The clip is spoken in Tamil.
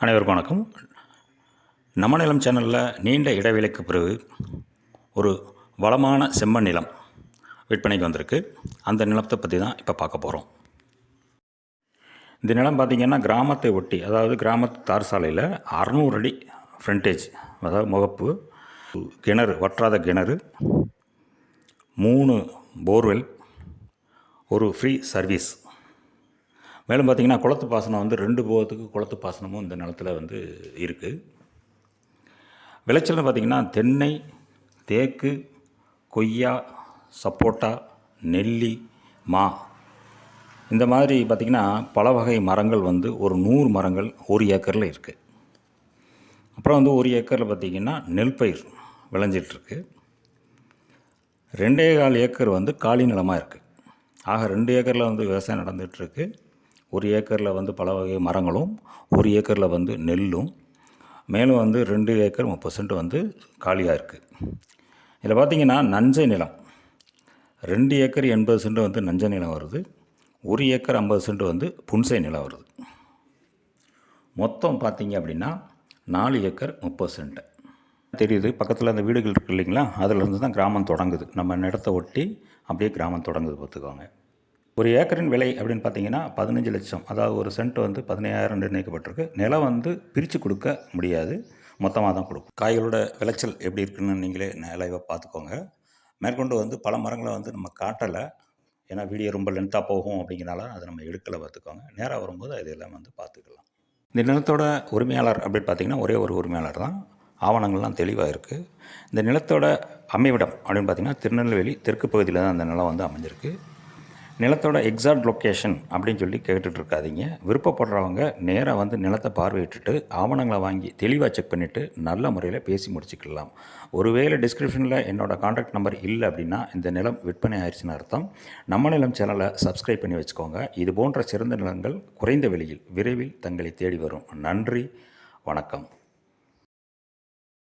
அனைவருக்கும் வணக்கம். நம்ம நிலம் சேனலில் நீண்ட இடைவேளைக்கு பிறகு ஒரு வளமான செம்மண் நிலம் விற்பனைக்கு வந்திருக்கு. அந்த நிலத்தை பற்றி தான் இப்போ பார்க்க போகிறோம் இந்த நிலம் பார்த்திங்கன்னா கிராமத்தை ஒட்டி அதாவது கிராமத்து தார் சாலையில் அறநூறு அடி ஃப்ரண்டேஜ் அதாவது முகப்பு கிணறு வற்றாத கிணறு மூணு போர்வெல் ஒரு ஃப்ரீ சர்வீஸ் மேலும் பார்த்திங்கன்னா குளத்து பாசனம் வந்து ரெண்டு போகத்துக்கு குளத்து பாசனமும் இந்த நிலத்துல வந்து இருக்குது விளைச்சல்னு பார்த்திங்கன்னா தென்னை தேக்கு கொய்யா சப்போட்டா நெல்லி மா. இந்த மாதிரி பார்த்திங்கன்னா பல வகை மரங்கள் வந்து ஒரு நூறு மரங்கள் ஒரு ஏக்கரில் இருக்குது அப்புறம் வந்து ஒரு ஏக்கரில் பார்த்திங்கன்னா நெல் பயிர் விளைஞ்சிட்ருக்கு. ரெண்டே கால் ஏக்கர் வந்து காலி நிலமாக இருக்குது ஆக ரெண்டு ஏக்கரில் வந்து விவசாயம் நடந்துகிட்ருக்கு ஒரு ஏக்கரில் வந்து பல வகை மரங்களும் ஒரு ஏக்கரில் வந்து நெல்லும் மேலும் வந்து ரெண்டு ஏக்கர் முப்பது சென்ட் வந்து காலியாக இருக்குது இதில் பார்த்திங்கன்னா நஞ்சை நிலம். ரெண்டு ஏக்கர் எண்பது சென்ட் வந்து நஞ்சை நிலம் வருது. ஒரு ஏக்கர் ஐம்பது சென்ட் வந்து புன்சை நிலம் வருது. மொத்தம் பார்த்தீங்க அப்படின்னா நாலு ஏக்கர் முப்பது சென்ட். தெரியுது பக்கத்தில் அந்த வீடுகள் இருக்கு இல்லைங்களா? அதிலிருந்து தான் கிராமம் தொடங்குது. நம்ம நிலத்தை ஒட்டி அப்படியே கிராமம் தொடங்குது பார்த்துக்கோங்க ஒரு ஏக்கரின் விலை அப்படின்னு பார்த்தீங்கன்னா பதினஞ்சு லட்சம். அதாவது ஒரு சென்ட் வந்து பதினையாயிரம் நிர்ணயிக்கப்பட்டிருக்கு நிலம் வந்து பிரித்து கொடுக்க முடியாது. மொத்தமாக தான் கொடுக்கும். காய்களோட விளைச்சல் எப்படி இருக்குன்னு நீங்களே லைவாக பார்த்துக்கோங்க. மேற்கொண்டு வந்து பல மரங்களை வந்து நம்ம காட்டலை. ஏன்னா வீடியோ ரொம்ப லென்த்தாக போகும் அப்படிங்கிறனால அதை நம்ம எடுக்கலை பார்த்துக்கோங்க. நேராக வரும்போது அதெல்லாம் வந்து பார்த்துக்கலாம். இந்த நிலத்தோட உரிமையாளர் அப்படின்னு பார்த்தீங்கன்னா ஒரே ஒரு உரிமையாளர் தான். ஆவணங்கள்லாம் தெளிவாக இருக்குது இந்த நிலத்தோட அமைவிடம் அப்படின்னு பார்த்தீங்கன்னா திருநெல்வேலி தெற்கு பகுதியில் தான் அந்த நிலம் வந்து அமைஞ்சிருக்கு. நிலத்தோட எக்ஸாக்ட் லொக்கேஷன் அப்படின்னு சொல்லி கேட்டுட்டு இருக்காதீங்க. விருப்பப்படுறவங்க நேராக வந்து நிலத்தை பார்வையிட்டுட்டு ஆவணங்களை வாங்கி தெளிவாக செக் பண்ணிவிட்டு நல்ல முறையில் பேசி முடிச்சுக்கலாம். ஒருவேளை டிஸ்கிரிப்ஷனில் என்னோடய காண்டாக்ட் நம்பர் இல்லை அப்படின்னா இந்த நிலம் விற்பனை ஆயிடுச்சுன்னு அர்த்தம். நம்ம நிலம் சேனலை சப்ஸ்கிரைப் பண்ணி வச்சுக்கோங்க. இது போன்ற சிறந்த நிலங்கள் குறைந்த விலையில் விரைவில் தங்களை தேடி வரும். நன்றி வணக்கம்.